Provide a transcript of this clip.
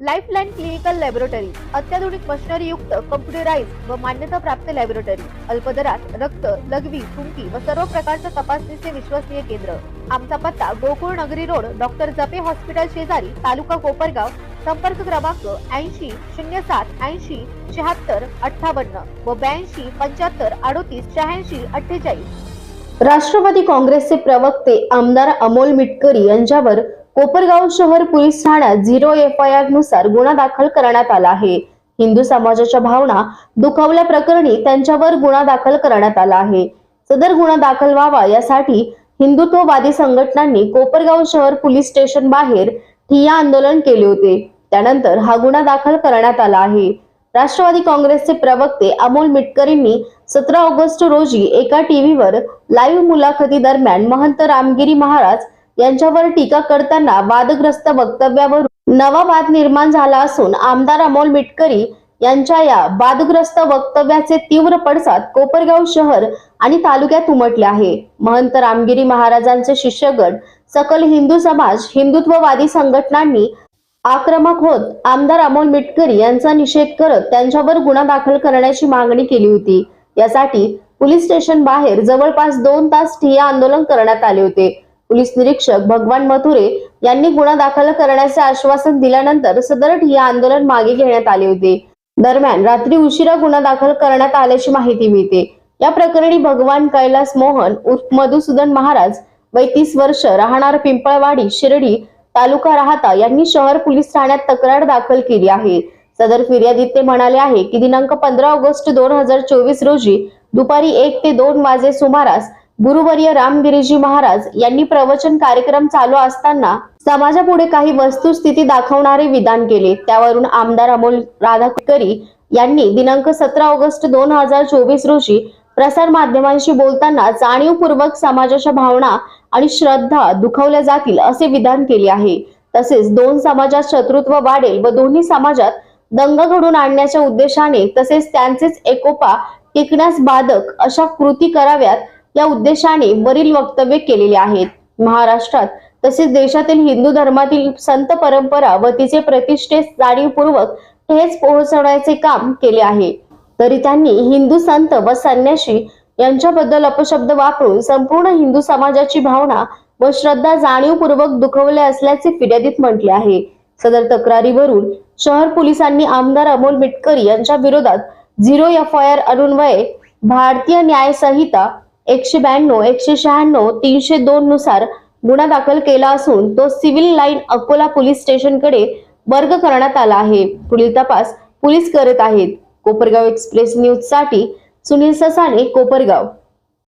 Lifeline clinical laboratory अत्याधुनिक machinery युक्त computerise व मान्यता प्राप्त लॅबोरेटरी अल्पदरात रक्त लघवी थुंकी व सर्व प्रकारच्या तपासणीचे विश्वसनीय केंद्र. आमचा पत्ता गोकुळ नगरी रोड डॉक्टर जपे हॉस्पिटल शेजारी तालुका कोपरगाव संपर्क क्रमांक ऐंशी शून्य सात ऐंशी शहात्तर अठ्ठावन्न व ब्याऐंशी पंच्याहत्तर अडोतीस शहाऐंशी अठ्ठेचाळीस. राष्ट्रवादी काँग्रेसचे प्रवक्ते आमदार अमोल मिटकरी यांच्यावर कोपरगाव शहर पोलीस ठाण्यात झिरो एफ आय आरनुसार गुन्हा दाखल करण्यात आला आहे. हिंदू समाजाच्या भावना दुखावल्या प्रकरणी त्यांच्यावर गुन्हा दाखल करण्यात आला आहे. सदर गुन्हा दाखल व्हावा यासाठी हिंदुत्ववादी संघटनांनी कोपरगाव शहर पोलीस स्टेशन बाहेर ठिय्या आंदोलन केले होते. त्यानंतर हा गुन्हा दाखल करण्यात आला आहे. राष्ट्रवादी काँग्रेसचे प्रवक्ते अमोल मिटकरींनी सतरा ऑगस्ट रोजी एका टीव्हीवर लाईव्ह मुलाखती दरम्यान महंत रामगिरी महाराज यांच्यावर टीका करताना वादग्रस्त वक्तव्यावरून नवा वाद निर्माण झाला असून आमदार अमोल मिटकरी यांच्या या वादग्रस्त वक्तव्याचे तीव्र पडसाद कोपरगाव शहर आणि तालुक्यात उमटले आहे. महंत रामगिरी महाराजांचे शिष्यगण सकल हिंदू समाज हिंदुत्ववादी संघटनांनी आक्रमक होत आमदार अमोल मिटकरी यांचा निषेध करत त्यांच्यावर गुन्हा दाखल करण्याची मागणी केली होती. यासाठी पोलीस स्टेशन बाहेर जवळपास दोन तास ठिय्या आंदोलन करण्यात आले होते. पोलीस निरीक्षक भगवान मथुरे यांनी गुन्हा दाखल करण्याचे आश्वासन दिल्यानंतर सदर हे आंदोलन मागे घेण्यात आले होते. दरम्यान रात्री उशिरा गुन्हा दाखल करण्यात आल्याची माहिती मिळते. या प्रकरणी भगवान कैलास मोहन उर्फ मधुसूदन महाराज वय तीस वर्ष राहणार पिंपळवाडी शिर्डी तालुका राहता यांनी शहर पोलीस ठाण्यात तक्रार दाखल केली आहे. सदर फिर्यादीत ते म्हणाले आहे की दिनांक पंधरा ऑगस्ट दोन हजार चोवीस रोजी दुपारी एक ते दोन वाजे सुमारास गुरुवर्य रामगिरीजी महाराज यांनी प्रवचन कार्यक्रम चालू असताना समाजापुढे काही वस्तुस्थिती दाखवणारे विधान केले. त्यावरून आमदार अमोल राधाकरी यांनी दिनांक सतरा ऑगस्ट दोन हजार चोवीस रोजी प्रसार माध्यमांशी बोलताना जाणीवपूर्वक समाजाच्या भावना आणि श्रद्धा दुखवल्या जातील असे विधान केले आहे. तसेच दोन समाजात शत्रुत्व वाढेल व दोन्ही समाजात दंग घडून आणण्याच्या उद्देशाने तसेच त्यांचेच एकोपा टिकण्यास बाधक अशा कृती कराव्यात या उद्देशाने वरील वक्तव्य केलेले आहेत. महाराष्ट्रात तसेच देशातील हिंदू धर्मातील संत परंपरा व तिचे प्रतिष्ठेस जाणीवपूर्वक ठेच पोहोचवण्याचे काम केले आहे. तरी त्यांनी हिंदू संत व संन्याशी यांच्याबद्दल अपशब्द वापरून संपूर्ण हिंदू समाजाची भावना व श्रद्धा जाणीवपूर्वक दुखवल्या असल्याचे फिर्यादीत म्हटले आहे. सदर तक्रारीवरून शहर पोलिसांनी आमदार अमोल मिटकरी यांच्या विरोधात झिरो एफ आय आर अनुन्वये भारतीय न्याय संहिता एकशे ब्याण्णव एकशे शहाण्णव तीनशे दोन नुसार गुन्हा दाखल केला असून तो सिव्हिल लाईन अकोला पोलीस स्टेशनकडे वर्ग करण्यात आला आहे. पुढील तपास पोलीस करत आहेत. कोपरगाव एक्सप्रेस न्यूजसाठी सुनील ससाने कोपरगाव.